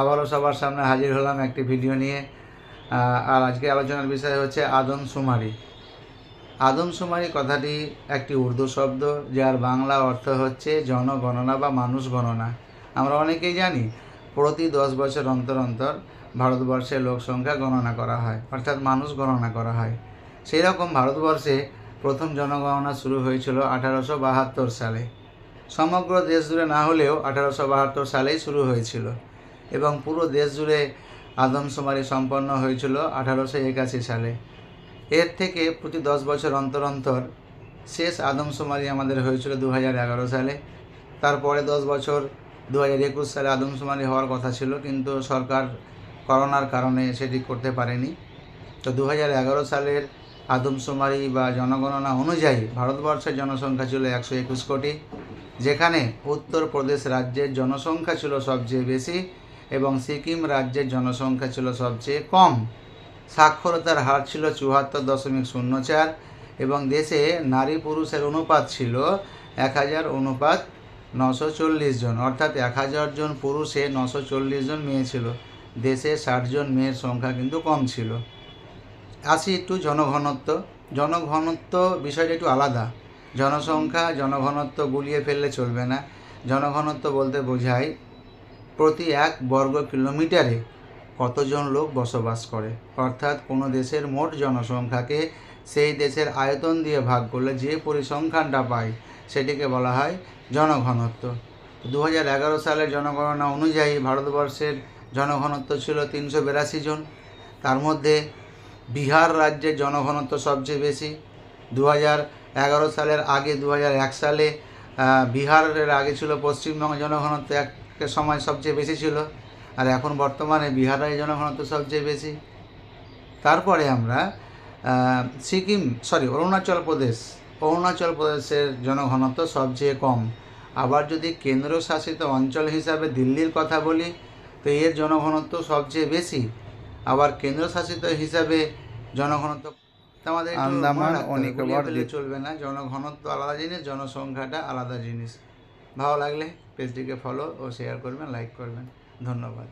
আবারও সবার সামনে হাজির হলাম একটি ভিডিও নিয়ে। আর আজকে আলোচনার বিষয় হচ্ছে আদমশুমারি আদমশুমারি কথাটি একটি উর্দু শব্দ, যার বাংলা অর্থ হচ্ছে জনগণনা বা মানুষ গণনা। আমরা অনেকেই জানি, প্রতি দশ বছর অন্তর অন্তর ভারতবর্ষের লোক সংখ্যা গণনা করা হয়, অর্থাৎ মানুষ গণনা করা হয়। সেই রকম ভারতবর্ষে প্রথম জনগণনা শুরু হয়েছিল আঠারোশো বাহাত্তর সালে। সমগ্র দেশ জুড়ে না হলেও আঠারোশো বাহাত্তর সালেই শুরু হয়েছিল। এবং পুরো দেশ জুড়ে আদমশুমারি সম্পন্ন হয়েছিল আঠারোশো একাশি সালে। এর থেকে প্রতি দশ বছর অন্তর অন্তর শেষ আদমশুমারি আমাদের হয়েছিল দু হাজার এগারো সালে। তারপরে দশ বছর দু হাজার একুশ সালে আদমশুমারি হওয়ার কথা ছিল, কিন্তু সরকার করোনার কারণে সেটি করতে পারেনি। তো দু হাজার এগারো সালের আদমশুমারি বা জনগণনা অনুযায়ী ভারতবর্ষের জনসংখ্যা ছিল একশো একুশ কোটি, যেখানে উত্তরপ্রদেশ রাজ্যের জনসংখ্যা ছিল সবচেয়ে বেশি। এবং সিকিম রাজ্যের জনসংখ্যা ছিল সবচেয়ে কম। সাক্ষরতার হার ছিল চুয়াত্তর দশমিক শূন্য চার এবং দেশে নারী পুরুষের অনুপাত ছিল এক হাজার অনুপাত নশো চল্লিশ জন, অর্থাৎ এক হাজার জন পুরুষে নশো চল্লিশ জন মেয়ে ছিল। দেশে ষাট জন মেয়ের সংখ্যা কিন্তু কম ছিল। আসি একটু জনঘনত্ব। জনঘনত্ব বিষয়টা একটু আলাদা। জনসংখ্যা জনঘনত্ব গুলিয়ে ফেললে চলবে না। জনঘনত্ব বলতে বোঝায় প্রতি এক বর্গ কিলোমিটারে কতজন লোক বসবাস করে? অর্থাৎ কোনো দেশের মোট জনসংখ্যাকে সেই দেশের আয়তন দিয়ে ভাগ করলে যে পরিসংখ্যানটা পায়, সেটিকে বলা হয় জনঘনত্ব। দু হাজার এগারো সালের জনগণনা অনুযায়ী ভারতবর্ষের জনঘনত্ব ছিল তিনশো বিরাশি জন। তার মধ্যে বিহার রাজ্যের জনঘনত্ব সবচেয়ে বেশি। দু হাজার এগারো সালের আগে দু হাজার এক সালে বিহারের আগে ছিল পশ্চিমবঙ্গের জনঘনত্ব এক সময় সবচেয়ে বেশি ছিল। আর এখন বর্তমানে বিহারের জনঘনত্ব সবচেয়ে বেশি। তারপরে আমরা সিকিম সরি অরুণাচল প্রদেশ। অরুণাচল প্রদেশের জনঘনত্ব সবচেয়ে কম। আবার যদি কেন্দ্রশাসিত অঞ্চল হিসাবে দিল্লির কথা বলি তো এর জনঘনত্ব সবচেয়ে বেশি। আবার কেন্দ্রশাসিত হিসাবে জনঘনত্ব আমাদের আন্দামান মনে। চলবে না। জনঘনত্ব আলাদা জিনিস জনসংখ্যাটা আলাদা জিনিস। ভালো লাগলে পেজটিকে ফলো ও শেয়ার করবেন লাইক করবেন। ধন্যবাদ।